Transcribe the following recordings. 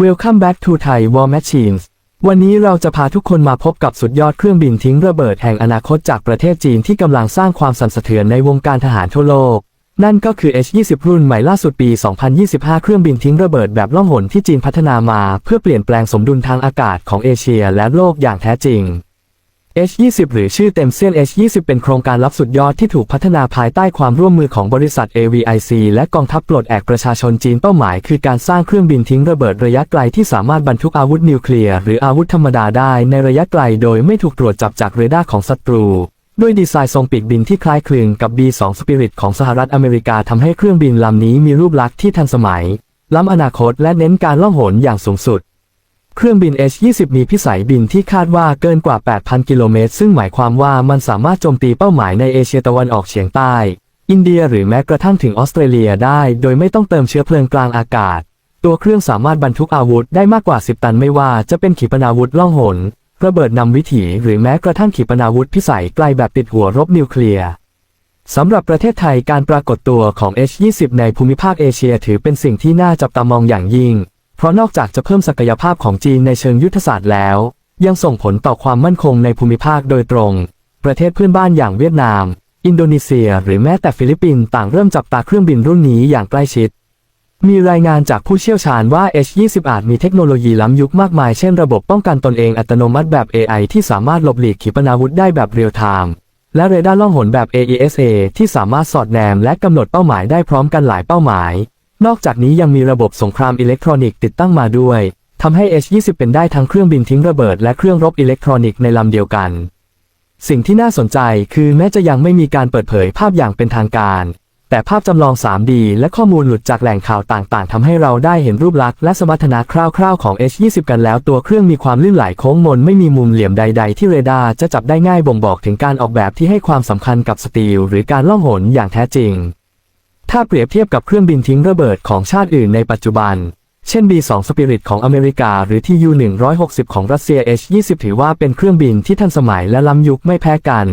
Welcome back to Thai War Machines วันนี้เราจะพาทุกคนมาพบกับสุดยอดเครื่องบินทิ้งระเบิดแห่งอนาคตจากประเทศจีนที่กำลังสร้างความสั่นสะเทือนในวงการทหารทั่วโลก นั่นก็คือ H-20 รุ่นใหม่ล่าสุดปี 2025 เครื่องบินทิ้งระเบิดแบบล่องหนที่จีนพัฒนามา เพื่อเปลี่ยนแปลงสมดุลทางอากาศของเอเชียและโลกอย่างแท้จริง H20 หรือชื่อเต็มเซียน H20 เป็นโครงการลับสุดยอดที่ถูกพัฒนาภายใต้ความร่วมมือของบริษัท AVIC และกองทัพปลดแอกประชาชนจีนเป้าหมายคือการสร้างเครื่องบินทิ้งระเบิดระยะไกลที่สามารถบรรทุกอาวุธนิวเคลียร์หรืออาวุธธรรมดาได้ในระยะไกลโดยไม่ถูกตรวจจับจากเรดาร์ของศัตรู ด้วยดีไซน์ทรงปีกบินที่คล้ายคลึงกับ B2 Spirit ของสหรัฐอเมริกาทำให้เครื่องบินลำนี้มีรูปลักษณ์ที่ทันสมัย ล้ำอนาคตและเน้นการล่องหนอย่างสูงสุด เครื่องบิน H-20 มีพิสัยบินที่คาดว่าเกินกว่า 8,000 กิโลเมตร ซึ่งหมายความว่ามันสามารถโจมตีเป้าหมายในเอเชียตะวันออกเฉียงใต้ อินเดียหรือแม้กระทั่งถึงออสเตรเลียได้ โดยไม่ต้องเติมเชื้อเพลิงกลางอากาศ ตัวเครื่องสามารถบรรทุกอาวุธได้มากกว่า 10 ตันไม่ว่าจะเป็นขีปนาวุธล่องหน ระเบิดนำวิถีหรือแม้กระทั่งขีปนาวุธพิสัยไกลแบบติดหัวรบนิวเคลียร์สำหรับประเทศไทยการปรากฏตัวของ H20 ในภูมิภาคเอเชียถือเป็นสิ่งที่น่าจับตามองอย่างยิ่ง เพราะนอกจากจะเพิ่มศักยภาพของจีนในเชิงยุทธศาสตร์แล้ว ยังส่งผลต่อความมั่นคงในภูมิภาคโดยตรง ประเทศเพื่อนบ้านอย่างเวียดนาม อินโดนีเซีย หรือแม้แต่ฟิลิปปินส์ต่างเริ่มจับตาเครื่องบินรุ่นนี้อย่างใกล้ชิด มีรายงานจากผู้เชี่ยวชาญว่า H20 อาจมีเทคโนโลยีล้ำยุคมากมาย เช่นระบบป้องกันตนเองอัตโนมัติแบบ AI ที่สามารถหลบหลีกขีปนาวุธได้แบบเรียลไทม์และเรดาร์ล่องหนแบบ AESA ที่สามารถสอดแนมและกำหนดเป้าหมายได้พร้อมกันหลายเป้าหมาย นอกจากนี้ยังมีระบบสงครามอิเล็กทรอนิกส์ติดตั้งมาด้วยทำให้ H20 เป็นได้ทั้งเครื่องบินทิ้งระเบิดและเครื่องรบอิเล็กทรอนิกส์ในลำเดียวกัน สิ่งที่น่าสนใจคือแม้จะยังไม่มีการเปิดเผยภาพอย่างเป็นทางการ แต่ภาพจำลอง 3D และข้อมูลหลุดจากแหล่งข่าวต่างๆทำให้เราได้เห็นรูปลักษณ์และสมรรถนะคร่าวๆของ H20 กันแล้วตัวเครื่องมีความลื่นไหลโค้งมนไม่มีมุมเหลี่ยมใด ๆ ที่เรดาร์จะจับได้ง่ายบ่งบอกถึงการออกแบบที่ให้ความสำคัญกับสตีลหรือการล่องหนอย่างแท้จริง ถ้าเปรียบเทียบกับเครื่องบินทิ้งระเบิดของชาติอื่นในปัจจุบัน เช่น B2 Spirit ของอเมริกา หรือ TU-160 ของรัสเซีย H-20 ถือว่าเป็นเครื่องบินที่ทันสมัยและล้ำยุคไม่แพ้กัน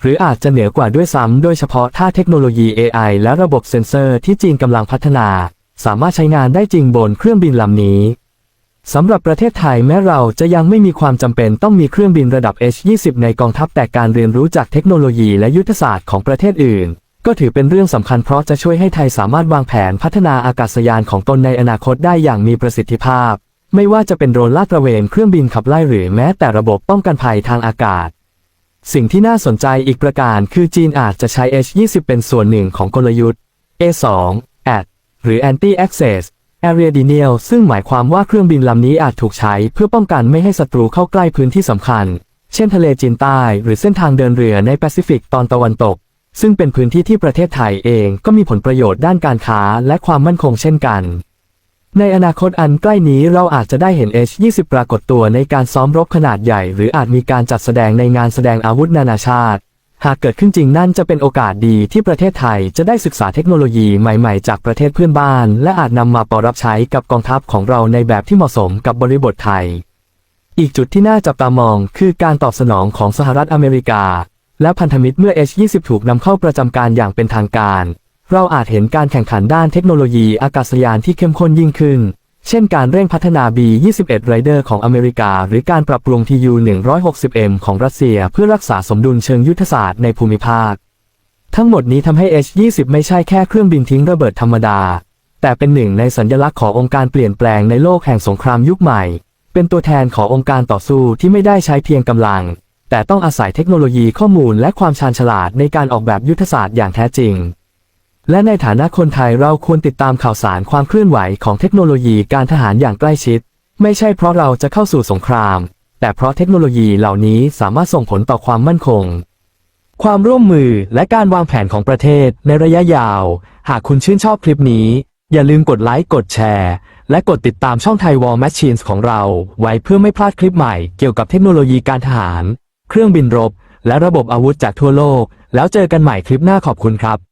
หรืออาจจะเหนือกว่าด้วยซ้ำโดยเฉพาะถ้าเทคโนโลยี AI และระบบเซ็นเซอร์ที่จีนกำลังพัฒนา สามารถใช้งานได้จริงบนเครื่องบินลำนี้สำหรับประเทศไทยแม้เราจะยังไม่มีความจำเป็นต้องมีเครื่องบินระดับ H-20 ในกองทัพแต่การเรียนรู้จากเทคโนโลยีและยุทธศาสตร์ของประเทศอื่น ก็ถือเป็นเรื่องสำคัญเพราะจะช่วยให้ไทยสามารถวางแผนพัฒนาอากาศยานของตนในอนาคตได้อย่างมีประสิทธิภาพ ไม่ว่าจะเป็นโดรนลาดตระเวนเครื่องบินขับไล่หรือแม้แต่ระบบป้องกันภัยทางอากาศ สิ่งที่น่าสนใจอีกประการคือจีนอาจจะใช้ H-20 เป็นส่วนหนึ่งของกลยุทธ์ A2 AD หรือ Anti-Access Area Denial ซึ่งหมายความว่าเครื่องบินลำนี้อาจถูกใช้เพื่อป้องกันไม่ให้ศัตรูเข้าใกล้พื้นที่สำคัญ เช่นทะเลจีนใต้ หรือเส้นทางเดินเรือในแปซิฟิกตอนตะวันตก ซึ่งเป็นพื้นที่ที่ประเทศไทยเองก็มีผลประโยชน์ด้านการค้าและความมั่นคงเช่นกัน ในอนาคตอันใกล้นี้เราอาจจะได้เห็น H-20 ปรากฏตัวในการซ้อมรบขนาดใหญ่ หรืออาจมีการจัดแสดงในงานแสดงอาวุธนานาชาติ หากเกิดขึ้นจริงนั่นจะเป็นโอกาสดีที่ประเทศไทยจะได้ศึกษาเทคโนโลยีใหม่ๆ จากประเทศเพื่อนบ้าน และอาจนำมาปรับใช้กับกองทัพของเราในแบบที่เหมาะสมกับบริบทไทย อีกจุดที่น่าจับตามองคือการตอบสนองของสหรัฐอเมริกา และพันธมิตรเมื่อ H-20 ถูกนำเข้าประจำการอย่างเป็นทางการ เราอาจเห็นการแข่งขันด้านเทคโนโลยีอากาศยานที่เข้มข้นยิ่งขึ้น เช่นการเร่งพัฒนา B-21 Raider ของอเมริกา หรือการปรับปรุง TU-160M ของรัสเซียเพื่อรักษาสมดุลเชิงยุทธศาสตร์ในภูมิภาค ทั้งหมดนี้ทำให้ H-20 ไม่ใช่แค่เครื่องบินทิ้งระเบิดธรรมดา แต่เป็นหนึ่งในสัญลักษณ์ขององค์การเปลี่ยนแปลงในโลกแห่งสงครามยุคใหม่ เป็นตัวแทนขององค์การต่อสู้ที่ไม่ได้ใช้เพียงกำลัง แต่ต้องอาศัยเทคโนโลยีข้อมูลและความชาญฉลาดในการออกแบบยุทธศาสตร์อย่างแท้จริง และในฐานะคนไทยเราควรติดตามข่าวสารความเคลื่อนไหวของเทคโนโลยีการทหารอย่างใกล้ชิด ไม่ใช่เพราะเราจะเข้าสู่สงคราม แต่เพราะเทคโนโลยีเหล่านี้สามารถส่งผลต่อความมั่นคง ความร่วมมือและการวางแผนของประเทศในระยะยาว หากคุณชื่นชอบคลิปนี้ อย่าลืมกดไลค์กดแชร์และกดติดตามช่องไทยวอลแมชชีนของเรา ไว้เพื่อไม่พลาดคลิปใหม่เกี่ยวกับเทคโนโลยีการทหาร เครื่องบินรบ และระบบอาวุธจากทั่วโลก แล้วเจอกันใหม่คลิปหน้าขอบคุณครับ